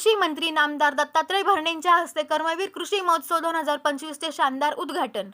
कृषी मंत्री नामदार दत्तात्रय भरणेंच्या हस्ते कर्मवीर कृषी महोत्सव दोन हजार पंचवीसचे शानदार उद्घाटन.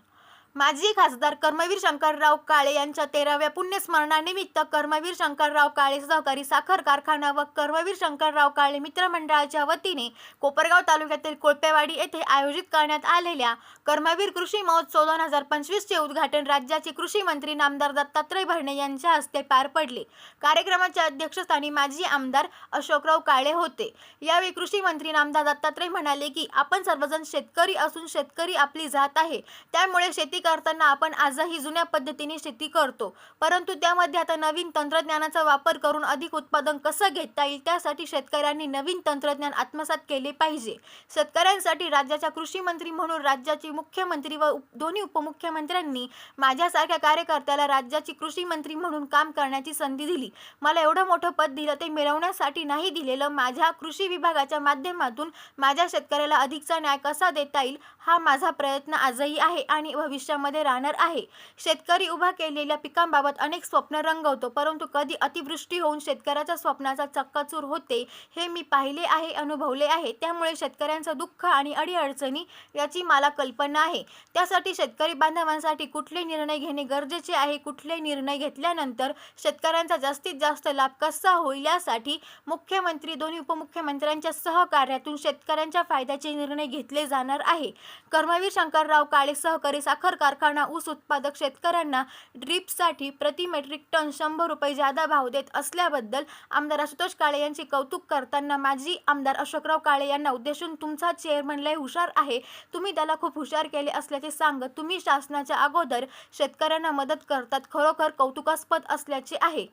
माजी खासदार कर्मवीर शंकरराव काळे यांच्या तेराव्या पुण्यस्मरणानिमित्त कर्मवीर शंकरराव काळे सहकारी साखर कारखाना व कर्मवीर शंकरराव काळे मित्रमंडळाच्या वतीने कोपरगाव तालुक्यातील कोळपेवाडी येथे आयोजित करण्यात आलेल्या कर्मवीर कृषी महोत्सव दोन हजार पंचवीसचे उद्घाटन राज्याचे कृषी मंत्री नामदार दत्तात्रय भरणे यांच्या हस्ते पार पडले. कार्यक्रमाच्या अध्यक्षस्थानी माजी आमदार अशोकराव काळे होते. यावेळी कृषी मंत्री नामदार दत्तात्रय म्हणाले की आपण सर्वजण शेतकरी असून शेतकरी आपली जात आहे. त्यामुळे शेती करताना आपण आजही जुन्या पद्धतीने शेती करतो. परंतु त्यामध्ये आता नवीन तंत्रज्ञानाचा वापर करून अधिक उत्पादन कसं घेता येईल त्यासाठी शेतकऱ्यांनी नवीन तंत्रज्ञान आत्मसात केले पाहिजे. शेतकऱ्यांसाठी राज्याच्या कृषी मंत्री म्हणून राज्याचे मुख्यमंत्री व दोन्ही उपमुख्यमंत्र्यांनी माझ्यासारख्या कार्यकर्त्याला राज्याची कृषी मंत्री म्हणून काम करण्याची संधी दिली. मला एवढं मोठं पद दिलं ते मिळवण्यासाठी नाही दिलेलं माझ्या कृषी विभागाच्या माध्यमातून माझ्या शेतकऱ्याला अधिकचा न्याय कसा देता येईल हा माझा प्रयत्न आजही आहे आणि क्षेत्रामध्ये राहणार आहे. शेतकरी उभा केलेल्या पिकांबाबत अनेक स्वप्न रंगवतो परंतु कधी अतिवृष्टी होऊन शेतकऱ्याच्या स्वप्नाचा चक्काचूर होते हे मी पाहिले आहे अनुभवले आहे. त्यामुळे शेतकऱ्यांचं दुःख आणि अडीअडचणी याची मला कल्पना आहे. त्यासाठी शेतकरी बांधवांसाठी कुठले निर्णय घेणे गरजेचे आहे? कुठले निर्णय घेतल्यानंतर शेतकऱ्यांचा जास्तीत जास्त लाभ कसा होईल? यासाठी मुख्यमंत्री दोन्ही उपमुख्यमंत्र्यांच्या सहकार्यातून शेतकऱ्यांच्या फायद्याचे निर्णय घेतले जाणार आहे. कर्मवीर शंकरराव काळे सहकारी साखर कारखाना ऊस उत्पादक शेतकऱ्यांना ड्रीपसाठी प्रति मेट्रिक टन शंभर रुपये जादा भाव देत असल्याबद्दल आमदार आशुतोष काळे यांचे कौतुक करताना माजी आमदार अशोकराव काळे यांना उद्देशून तुमचा चेअरमन लय हुशार आहे. तुम्ही त्याला खूप हुशार केले असल्याचे सांगत तुम्ही शासनाच्या अगोदर शेतकऱ्यांना मदत करतात खरोखर कौतुकास्पद असल्याचे आहे.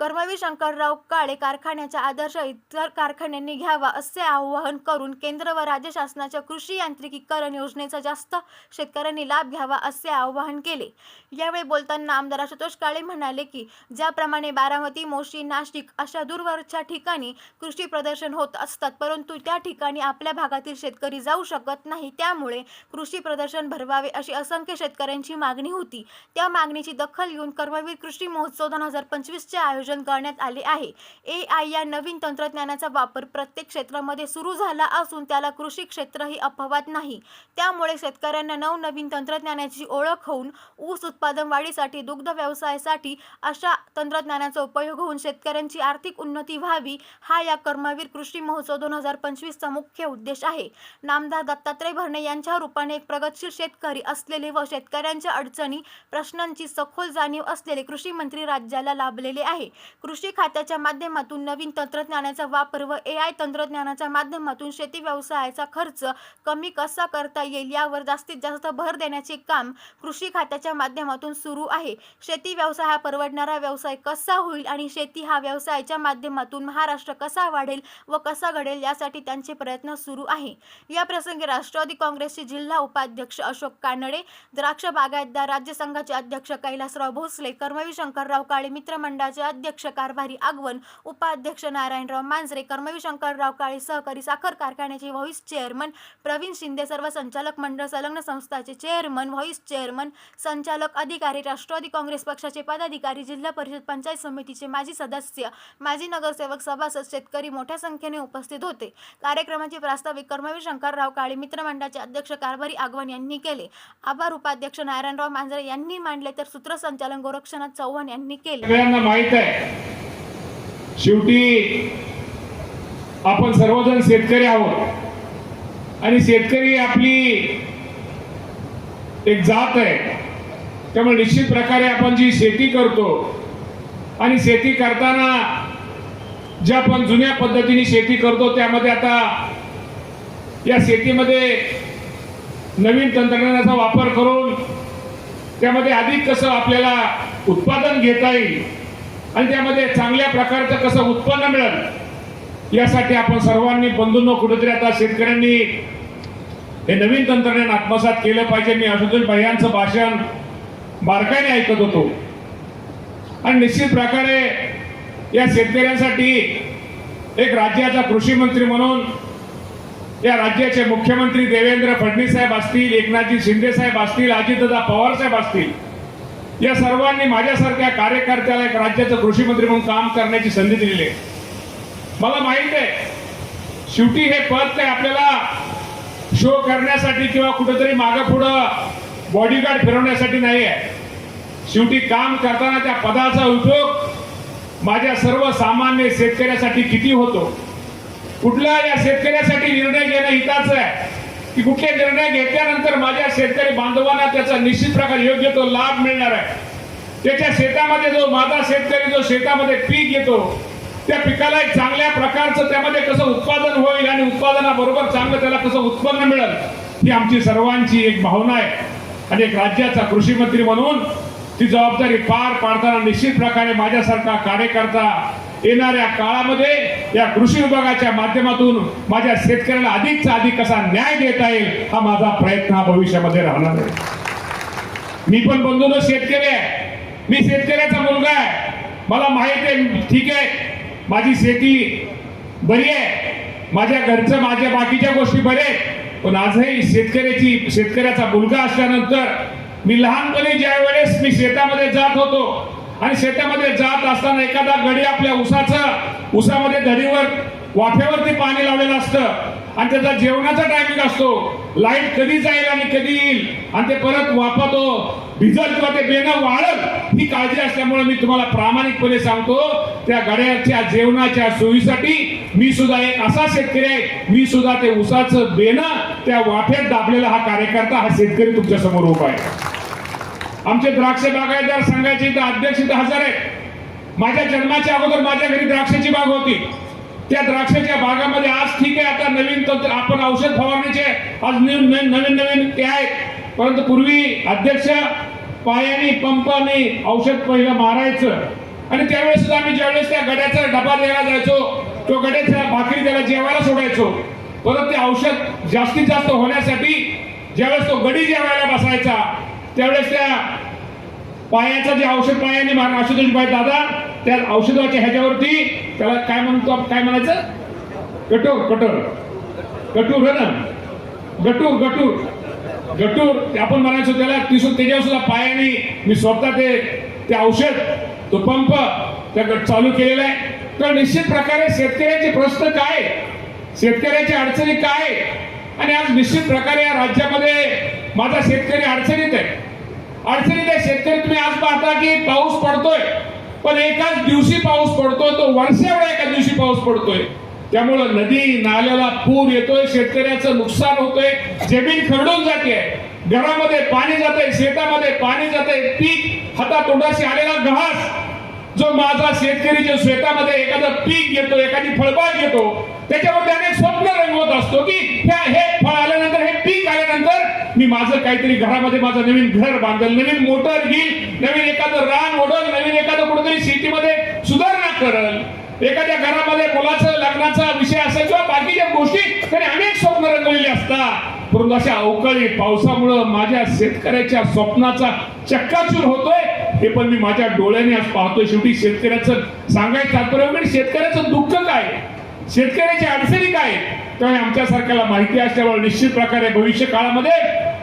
कर्मवीर शंकरराव काळे कारखान्याचा आदर्श इतर कारखान्यांनी घ्यावा असे आवाहन करून केंद्र व राज्य शासनाच्या कृषी यांत्रिकीकरण योजनेचा जास्त शेतकऱ्यांनी लाभ घ्यावा असे आवाहन केले. यावेळी बोलताना आमदार आशुतोष काळे म्हणाले की ज्याप्रमाणे बारामती मोशी नाशिक अशा दूरवरच्या ठिकाणी कृषी प्रदर्शन होत असतात परंतु त्या ठिकाणी आपल्या भागातील शेतकरी जाऊ शकत नाही त्यामुळे कृषी प्रदर्शन भरवावे अशी असंख्य शेतकऱ्यांची मागणी होती. त्या मागणीची दखल घेऊन कर्मवीर कृषी महोत्सव दोन हजार पंचवीसचे आयोजन करण्यात आले आहे. ए आय या नवीन तंत्रज्ञानाचा वापर प्रत्येक क्षेत्रामध्ये सुरू झाला असून त्याला कृषी क्षेत्र ही अपवाद नाही. त्यामुळे शेतकऱ्यांना नवनवीन तंत्रज्ञानाची ओळख होऊन ऊस उत्पादन वाढीसाठी दुग्ध व्यवसायासाठी अशा तंत्रज्ञानाचा उपयोग होऊन शेतकऱ्यांची आर्थिक उन्नती व्हावी हा या कर्मवीर कृषी महोत्सव दोन हजार पंचवीसचा मुख्य उद्देश आहे. नामदार दत्तात्रय भरणे यांच्या रूपाने एक प्रगतशील शेतकरी असलेले व शेतकऱ्यांच्या अडचणी प्रश्नांची सखोल जाणीव असलेले कृषी मंत्री राज्याला लाभलेले आहे. कृषी खात्याच्या माध्यमातून नवीन तंत्रज्ञानाचा वापर व ए आय तंत्रज्ञानाच्या माध्यमातून शेती व्यवसायाचा खर्च कमी कसा करता येईल यावर जास्तीत जास्त भर देण्याचे काम कृषी खात्याच्या माध्यमातून सुरू आहे. शेती व्यवसाय हा परवडणारा व्यवसाय कसा होईल आणि शेती हा व्यवसायाच्या माध्यमातून महाराष्ट्र कसा वाढेल व कसा घडेल यासाठी त्यांचे प्रयत्न सुरू आहे. या प्रसंगी राष्ट्रवादी काँग्रेसचे जिल्हा उपाध्यक्ष अशोक कानडे द्राक्ष बागायतदार राज्य संघाचे अध्यक्ष कैलासराव भोसले कर्मवीर शंकरराव काळे मित्रमंडळाचे अध्यक्ष कारभारी आगवण उपाध्यक्ष नारायणराव मांजरे कर्मवीर शंकरराव काळे सहकारी साखर कारखान्याचे व्हॉईस चेअरमन प्रवीण शिंदे सर्व संचालक मंडळ संलग्न संस्थाचे चेअरमन व्हॉईस चेअरमन संचालक अधिकारी राष्ट्रवादी काँग्रेस पक्षाचे पदाधिकारी जिल्हा परिषद पंचायत समितीचे माजी सदस्य माजी नगरसेवक सभासद शेतकरी मोठ्या संख्येने उपस्थित होते. कार्यक्रमाचे प्रास्ताविक कर्मवीर शंकरराव काळे मित्रमंडळाचे अध्यक्ष कारभारी आगवण यांनी केले. आभार उपाध्यक्ष नारायणराव मांजरे यांनी मांडले तर सूत्रसंचालन गोरक्षनाथ चव्हाण यांनी केले. सगळ्यांना माहीत आहे. शेवटी आपण सर्वजण शेतकरी आहोत. आणि शेतकरी आपली एक जात आहे. त्यामुळे निश्चित प्रकारे आपण जी शेती करतो आणि शेती करताना ज्या आपण जुन्या पद्धतीने शेती करतो त्यामध्ये आता या शेतीमध्ये नवीन तंत्रज्ञानाचा वापर करून त्यामध्ये अधिक कसं आपल्याला उत्पादन घेता येईल आणि त्यामध्ये चांगल्या प्रकारचं कसं उत्पन्न मिळेल यासाठी आपण सर्वांनी बंधूंनो कुठेतरी आता शेतकऱ्यांनी हे नवीन तंत्रज्ञान आत्मसात केलं पाहिजे. मी आशुतोष भाईयांचं भाषण बारकाईने ऐकत होतो. आणि निश्चित प्रकारे या शेतकऱ्यांसाठी एक राज्याचा कृषी मंत्री म्हणून या राज्याचे मुख्यमंत्री देवेंद्र फडणवीस साहेब असतील एकनाथजी शिंदे साहेब असतील अजितदादा पवार साहेब असतील या सर्वांनी माझ्यासारख्या कार्यकर्त्याला एक राज्याचं कृषी मंत्री म्हणून काम करण्याची संधी दिलेली आहे. मला माहीत आहे शेवटी हे पद काय आपल्याला शो करण्यासाठी किंवा कुठेतरी मागं पुढं बॉडीगार्ड फिरवण्यासाठी नाही आहे. शेवटी काम करताना त्या पदाचा उपयोग माझ्या सर्वसामान्य शेतकऱ्यासाठी किती होतो? कुठला या शेतकऱ्यासाठी निर्णय घेणं हिताचं आहे? की कुठले निर्णय घेतल्यानंतर माझ्या शेतकरी बांधवांना त्याचा निश्चित प्रकारे योग्य तो लाभ मिळणार आहे. त्याच्या शेतामध्ये जो माझा शेतकरी जो शेतामध्ये पीक घेतो त्या पिकाला एक चांगल्या प्रकारचं त्यामध्ये कसं उत्पादन होईल आणि उत्पादनाबरोबर चांगलं त्याला कसं उत्पन्न मिळेल ही आमची सर्वांची एक भावना आहे. आणि एक राज्याचा कृषी मंत्री म्हणून ती जबाबदारी पार पाडताना निश्चित प्रकारे माझ्यासारखा कार्यकर्ता येणाऱ्या काळामध्ये या कृषी विभागाच्या माध्यमातून माझ्या शेतकऱ्याला अधिकचा अधिक कसा न्याय देता येईल हा माझा प्रयत्न हा भविष्यामध्ये राहणार आहे. मी पण बंधून शेतकरी आहे. मी शेतकऱ्याचा मुलगा आहे. मला माहीत आहे ठीक आहे. माझी शेती बरी आहे. माझ्या घरचं माझ्या बाकीच्या गोष्टी बरे आहेत. पण आजही शेतकऱ्याची शेतकऱ्याचा मुलगा असल्यानंतर मी लहानपणी ज्या वेळेस मी शेतामध्ये जात होतो आणि शेतामध्ये जात असताना एखादा गडी आपल्या उसाचा उसामध्ये धडीवर वाफेवरती पाणी लावलेलं असतं. आणि त्याचा जेवणाचा टायमिंग असतो. लाइट कधी जाईल आणि कधी येईल? आणि ते परत वापरतो भिजल किंवा ते बेनं वाढत ही काळजी असल्यामुळे मी तुम्हाला प्रामाणिकपणे सांगतो त्या गड्याच्या जेवणाच्या सोयीसाठी मी सुद्धा एक असा शेतकरी आहे. मी सुद्धा ते उसाचं बेनं त्या वाफेत दाबलेला हा कार्यकर्ता हा शेतकरी तुमच्यासमोर उभा आहे. आमचे द्राक्ष बागायतदार संघाचे इथं अध्यक्ष इथं हजर आहेत. माझ्या जन्माच्या अगोदर माझ्या घरी द्राक्षाची बाग होती. त्या द्राक्षाच्या बागामध्ये आज ठीक आहे आता नवीन तंत्र आपण औषध फवारणीचे आज नवीन नवीन नवीन नवीन ते आहेत. परंतु पूर्वी अध्यक्ष पायाने पंपाने औषध पहिलं मारायचं. आणि त्यावेळेस सुद्धा आम्ही ज्यावेळेस त्या गड्याचा डबा द्यायला जायचो तो गड्याच्या भाकरी त्याला जेवायला सोडायचो. परत ते औषध जास्तीत जास्त होण्यासाठी ज्यावेळेस तो गडी जेवायला बसायचा त्यावेळेस त्या पायाचं जे औषध पायाने मार औषधाची पाय दादा त्या औषधाच्या ह्याच्यावरती त्याला काय म्हणतो काय म्हणायचं? कटोर कटोर. गटूर है हो ना? गटूर गटूर. गटूर आपण म्हणायचो त्याला ती सुद्धा त्याच्यावर सुद्धा पायाने मी स्वतः ते ते औषध तो पंप त्या गट- चालू केलेला आहे. तर निश्चित प्रकारे शेतकऱ्याचे प्रश्न काय? शेतकऱ्याच्या अडचणी काय? आणि आज निश्चित प्रकारे या राज्यामध्ये माझा शेतकरी अडचणीत आहे. अडचणीत आहे. शेतकरी तुम्ही आज पाहता की पाऊस पडतोय पण एकाच दिवशी पाऊस पडतोय तो वर्षावेळा एका दिवशी पाऊस पडतोय. त्यामुळं नदी नाल्याला पूर येतोय शेतकऱ्याचं नुकसान होतोय जमीन खरडून जाते. घरामध्ये पाणी जातंय शेतामध्ये पाणी जातंय पीक हातातोंडाशी आलेला घास. जो माझा शेतकरी जो शेतामध्ये एखादं पीक घेतो एखादी फळबाग घेतो त्याच्यावर त्याने स्वप्न रंगवत असतो की हे फळ आल्यानंतर हे पीक आल्यानंतर मी माझं काहीतरी घरामध्ये माझं नवीन घर बांधेल नवीन मोटर घेईल नवीन एखादं रान ओढल नवीन एखादं कुठेतरी शेतीमध्ये सुधारणा करल. एखाद्या घरामध्ये मुलाचं लग्नाचा विषय असेल किंवा बाकीच्या गोष्टी त्याने अनेक स्वप्न रंगवलेली असतात. परंतु अशा अवकाळी पावसामुळं माझ्या शेतकऱ्याच्या स्वप्नाचा चक्काचूर होतोय. हे पण मी माझ्या डोळ्याने आज पाहतोय. शेवटी शेतकऱ्याचं सांगायचं तात्पर्य म्हणजे शेतकऱ्याचं दुःख काय? शेतकऱ्याच्या अडचणी काय? त्यामुळे आमच्या माहिती असल्यामुळे निश्चित प्रकारे भविष्य काळामध्ये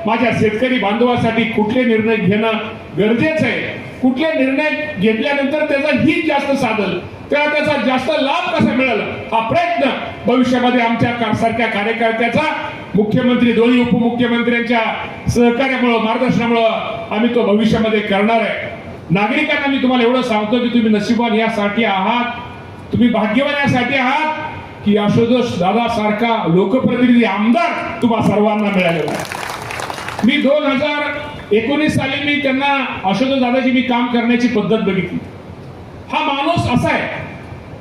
माझ्या शेतकरी बांधवासाठी कुठले निर्णय घेणं गरजेचं आहे? कुठले निर्णय घेतल्यानंतर त्याचा हित जास्त साधल? त्याला त्याचा जास्त लाभ कसा मिळेल? हा प्रयत्न भविष्यामध्ये आमच्या का- सारख्या कार्यकर्त्याचा मुख्यमंत्री दोन्ही उपमुख्यमंत्र्यांच्या सहकार्यामुळं मार्गदर्शनामुळं आम्ही तो भविष्यामध्ये करणार आहे. नागरिकांना मी तुम्हाला एवढं सांगतो की तुम्ही नशिबान यासाठी आहात. तुम्ही भाग्यवान यासाठी आहात की आशुतोष दादा सारखा लोकप्रतिनिधी आमदार तुम्हा सर्वांना मिळालेला आहे मी दोन हजार एकोणीस साली मी त्यांना आशुतोष दादाची मी काम करण्याची पद्धत बघितली. हा माणूस असा आहे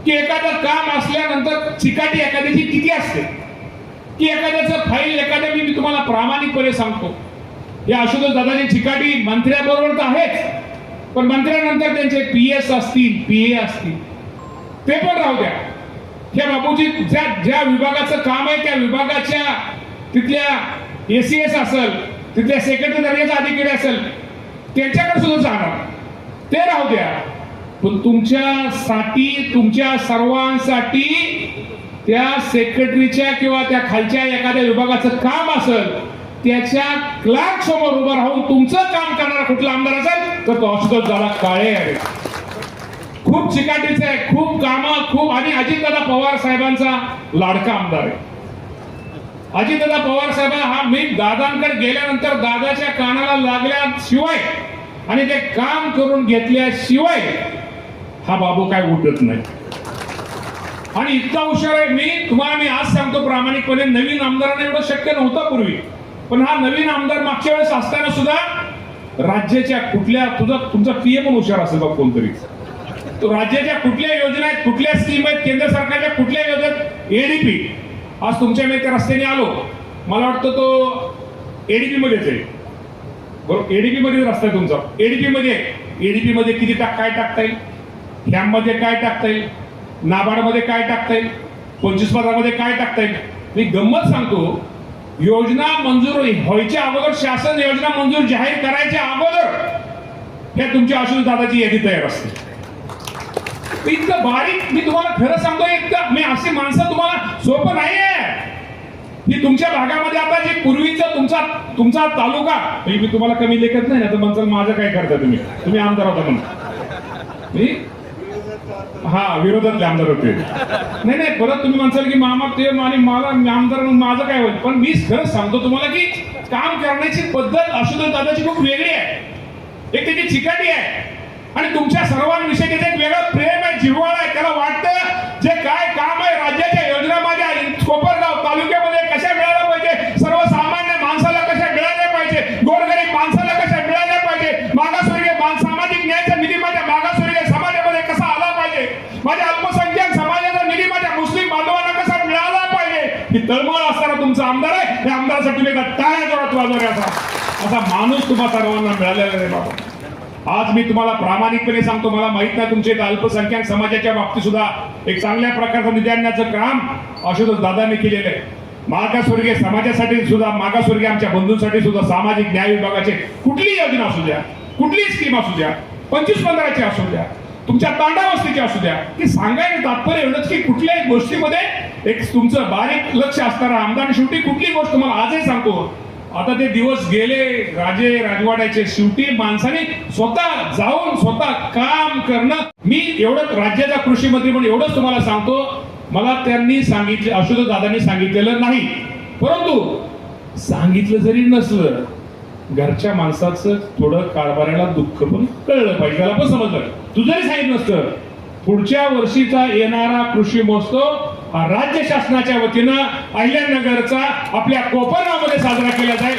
की एखादं काम असल्यानंतर चिकाटी एखाद्याची किती असते? की एखाद्याचं फाईल एखाद्या मी मी तुम्हाला प्रामाणिकपणे सांगतो. या आशुतोष दादाची चिकाटी मंत्र्याबरोबर तर आहेच. पण मंत्र्यानंतर त्यांचे पी एस असतील पी ए असतील ते पण राहू द्या. ह्या बाबूजी ज्या ज्या विभागाचं काम आहे त्या विभागाच्या तिथल्या ए सी एस असेल तिथल्या सेक्रेटरी दर्जाचा अधिकारी असेल त्यांच्याकडे सुद्धा जाणार. ते राहू द्या. पण तुमच्यासाठी तुमच्या सर्वांसाठी त्या सेक्रेटरीच्या किंवा त्या खालच्या एखाद्या विभागाचं काम असेल त्याच्या क्लार्क समोर उभं राहून तुमचं काम करणारा कुठला आमदार असेल तर तो असतो झाला काळे आहे. खूप चिकाटीचं आहे खूप कामं खूप आणि अजितदादा पवार साहेबांचा लाडका आमदार आहे. अजितदादा पवार साहेब हा मी दादांकडे गेल्यानंतर दादाच्या कानाला लागल्याशिवाय आणि ते काम करून घेतल्याशिवाय हा बाबू काय उठत नाही. आणि इतका हुशार आहे मी तुम्हाला मी आज सांगतो प्रामाणिकपणे नवीन आमदारांना एवढं शक्य नव्हतं पूर्वी. पण हा नवीन आमदार मागच्या वेळेस असताना सुद्धा राज्याच्या कुठल्या तुझा तुमचा पीए पण हुशार असेल बघ कोणतरी. तो राज्याच्या कुठल्या योजना आहेत कुठल्या स्कीम आहेत केंद्र सरकारच्या कुठल्या योजनेत एडीपी आज तुमच्या मी त्या रस्त्याने आलो. मला वाटतं तो एडीपी मध्येच आहे. बरोबर एडीपी मध्ये रस्ता आहे तुमचा. एडीपी मध्ये एडीपी मध्ये किती टाक काय टाकता येईल? ह्याममध्ये काय टाकता येईल? नाबार्डमध्ये काय टाकता येईल? पंचवीस पदामध्ये काय टाकता येईल? मी गंमत सांगतो योजना मंजूर व्हायच्या अगोदर शासन योजना मंजूर जाहीर करायच्या अगोदर हे तुमच्या आशुष दादाची यादी तयार असते. इतकं बारीक मी तुम्हाला खरं सांगतो इतकं मी अशी माणसं तुम्हाला सोपं नाही आहे की तुमच्या भागामध्ये आता जे पूर्वीचा तुमचा तुमचा तालुका मी तुम्हाला कमी लेखत नाही ना तर म्हणसाल माझं काय करता तुम्ही? तुम्ही आमदार होता म्हणून. मी हा विरोधातले आमदार होते. नाही नाही परत तुम्ही म्हणसाल की मामा ते आणि मला आमदार म्हणून माझं काय होईल? पण मी खरंच सांगतो तुम्हाला की काम करण्याची पद्धत अशोधन दादाची खूप वेगळी आहे. एक त्याची चिकाटी आहे. आणि तुमच्या सर्वांविषयी त्याचं एक वेगळं प्रेम आहे जिव्हाळा आहे. त्याला वाटतं जे काय आहे त्या टाळ्या जोरात असा माणूस तुम्हा सर्वांना मिळालेला आहे बाबा. आज मी तुम्हाला प्रामाणिकपणे सांगतो मला माहीत नाही तुमचे अल्पसंख्याक समाजाच्या बाबतीत सुद्धा एक चांगल्या प्रकारचं निधी आणण्याचं काम आशुतोष दादांनी केलेलं आहे. मागासवर्गीय समाजासाठी सुद्धा मागासवर्गीय आमच्या बंधूंसाठी सुद्धा सामाजिक न्याय विभागाचे कुठलीही योजना असू द्या कुठलीही स्कीम असू द्या पंचवीस पंधराची असू द्या तुमच्या तांडावस्तीची असू द्या. की सांगायचं तात्पर्य एवढंच की कुठल्याही गोष्टीमध्ये एक तुमचं बारीक लक्ष असणारा आमदार आणि शेवटी कुठली गोष्ट तुम्हाला आजही सांगतो. आता ते दिवस गेले राजे राजवाड्याचे शेवटी माणसाने स्वतः जाऊन स्वतः काम करणं. मी एवढं राज्याचा कृषी मंत्री म्हणून एवढंच तुम्हाला सांगतो. मला त्यांनी सांगितले अशोक दादांनी सांगितलेलं नाही. परंतु सांगितलं जरी नसलं घरच्या माणसाचं थोडं कारभाराला दुःख पण कळलं पाहिजे. त्याला पण समजलं. तू जरी सांगितलं नसतं. पुढच्या वर्षीचा येणारा कृषी महोत्सव हा राज्य शासनाच्या वतीनं अहिल्यानगरचा आपल्या कोपरगावमध्ये साजरा केला जाईल.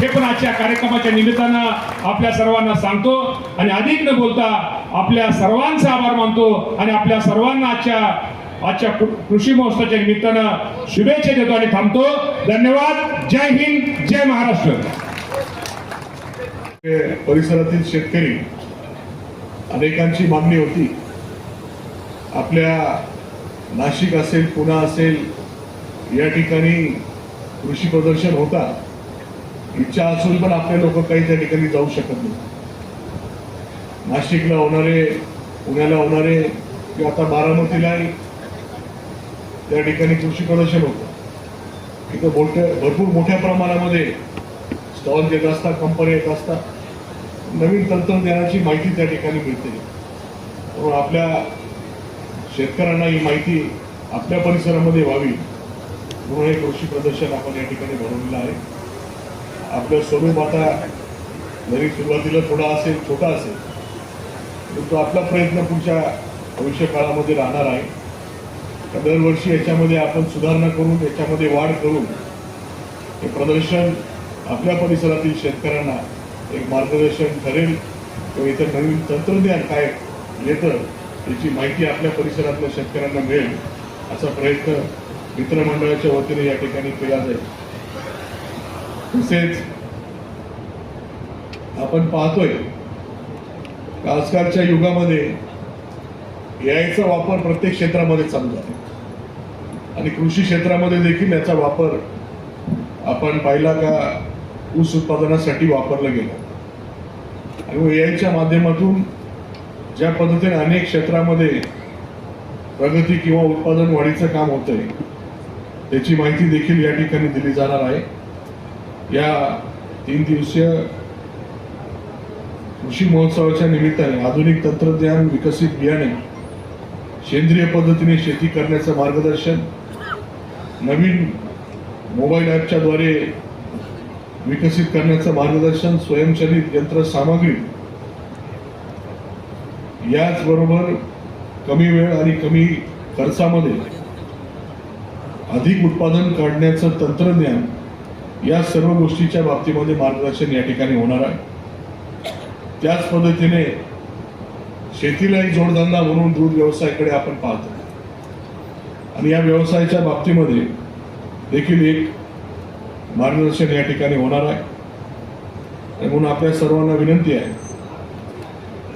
हे पण आजच्या कार्यक्रमाच्या निमित्तानं आपल्या सर्वांना सांगतो आणि अधिक न बोलता आपल्या सर्वांचा आभार मानतो आणि आपल्या सर्वांना आजच्या आजच्या कृषी महोत्सवाच्या निमित्तानं शुभेच्छा देतो आणि थांबतो. धन्यवाद. जय हिंद. जय महाराष्ट्र. परिसरातील शेतकरी अनेकांची मागणी होती. आपल्या नाशिक असेल पुणा असेल या ठिकाणी कृषी प्रदर्शन होता. इच्छा असून पण आपले लोक काही त्या ठिकाणी जाऊ शकत नाही नाशिकला होणारे पुण्याला होणारे किंवा आता बारामतीला त्या ठिकाणी कृषी प्रदर्शन होतं. इथं मोठ्या भरपूर मोठ्या प्रमाणामध्ये स्टॉल देत असतात कंपन्या येत असतात नवीन तंत्रज्ञानाची माहिती त्या ठिकाणी मिळते. म्हणून आपल्या शेतकऱ्यांना ही माहिती आपल्या परिसरामध्ये व्हावी म्हणून हे कृषी प्रदर्शन आपण या ठिकाणी भरवलेलं आहे. आपलं स्वरूप आता जरी सुरुवातीला थोडा असेल छोटा असेल परंतु आपला प्रयत्न पुढच्या भविष्य काळामध्ये राहणार आहे. तर दरवर्षी याच्यामध्ये आपण सुधारणा करून याच्यामध्ये वाढ करून हे प्रदर्शन आपल्या परिसरातील शेतकऱ्यांना एक मार्गदर्शन ठरेल. किंवा इथं नवीन तंत्रज्ञान काय येतं याची माहिती आपल्या परिसरातल्या शेतकऱ्यांना मिळेल असा प्रयत्न मित्रमंडळाच्या वतीने या ठिकाणी केला जाईल. तसेच आपण पाहतोय आजकालच्या युगामध्ये याचा वापर प्रत्येक क्षेत्रामध्ये चालू आहे. आणि कृषी क्षेत्रामध्ये देखील याचा वापर आपण पाहिला का ऊस उत्पादनासाठी वापरलं गेलं. आणि याच्या माध्यमातून ज्या पद्धतीने अनेक क्षेत्रामध्ये प्रगती किंवा उत्पादन वाढीचं काम होतंय त्याची माहिती देखील या ठिकाणी दिली जाणार आहे. या तीन दिवसीय कृषी महोत्सवाच्या निमित्ताने आधुनिक तंत्रज्ञान विकसित बियाणे सेंद्रिय पद्धतीने शेती करण्याचं मार्गदर्शन नवीन मोबाईल ॲपच्या द्वारे विकसित करण्याचं मार्गदर्शन स्वयंचलित यंत्रसामग्री. याचबरोबर कमी वेळ आणि कमी खर्चामध्ये अधिक उत्पादन काढण्याचं तंत्रज्ञान या सर्व गोष्टीच्या बाबतीमध्ये मार्गदर्शन या ठिकाणी होणार आहे. त्याच पद्धतीने शेतीलाही जोडधंदा म्हणून दूध व्यवसायाकडे आपण पाहतो. आणि या व्यवसायाच्या बाबतीमध्ये देखील एक मार्गदर्शन या ठिकाणी होणार आहे. आणि म्हणून आपल्या सर्वांना विनंती आहे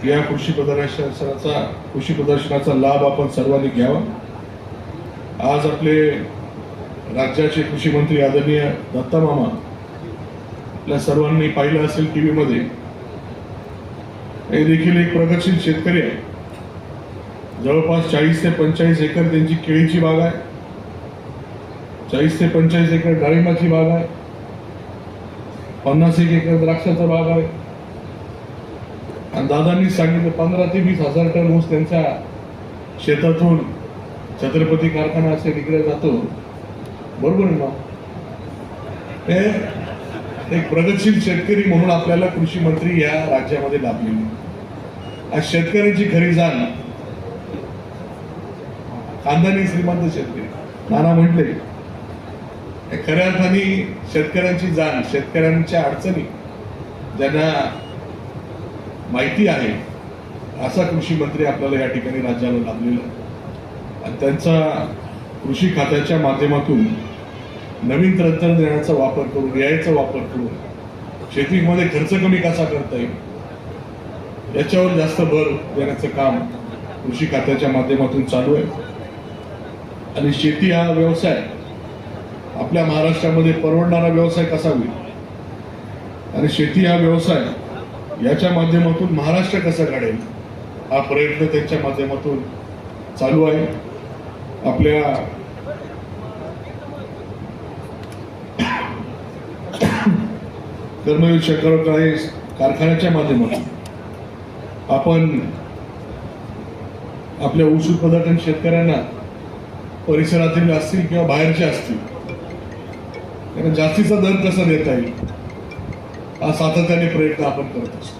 की या कृषी प्रदर्शनाचा कृषी प्रदर्शनाचा लाभ आपण सर्वांनी घ्यावा. आज आपले राज्याचे कृषी मंत्री आदरणीय दत्ता मामा आपल्या सर्वांनी पाहिलं असेल टी व्हीमध्ये हे देखील एक प्रगतशील शेतकरी आहे. जवळपास चाळीस ते पंचेचाळीस एकर त्यांची केळीची बाग आहे. चाळीस ते पंचेचाळीस एकर डाळिंबाची बाग आहे. पन्नास एक एकर द्राक्षाचा बाग आहे. आणि दादांनी सांगितलं पंधरा ते वीस हजार टन ऊस त्यांच्या शेतातून छत्रपती कारखाना असे विकला जातो. बरोबर आहे ना? हे एक प्रगतशील शेतकरी म्हणून आपल्याला कृषी मंत्री या राज्यामध्ये लाभलेले आज शेतकऱ्यांची खरी जाण खानदानी श्रीमंत शेतकरी. नाना म्हटले खऱ्या अर्थाने शेतकऱ्यांची जाण शेतकऱ्यांच्या अडचणी ज्यांना माहिती आहे असा कृषी मंत्री आपल्याला या ठिकाणी राज्याला लाभलेला आणि त्यांचा कृषी खात्याच्या माध्यमातून नवीन तंत्रज्ञानाचा वापर करून रियायचा वापर करून शेतीमध्ये खर्च कमी कसा करता येईल याच्यावर जास्त भर देण्याचं काम कृषी खात्याच्या माध्यमातून चालू आहे. आणि शेती हा व्यवसाय आपल्या महाराष्ट्रामध्ये परवडणारा व्यवसाय कसा होईल? आणि शेती हा व्यवसाय याच्या माध्यमातून महाराष्ट्र कसा काढेल हा प्रयत्न त्यांच्या माध्यमातून चालू आहे. आपल्या कर्मवीर शंकरराव काळे कारखान्याच्या माध्यमातून आपण आपल्या ऊस उत्पादक शेतकऱ्यांना परिसरातील असतील किंवा बाहेरचे असतील त्यांना जास्तीचा दर कसा देता येईल. हा सातत्याने प्रयत्न आपण करत असतो.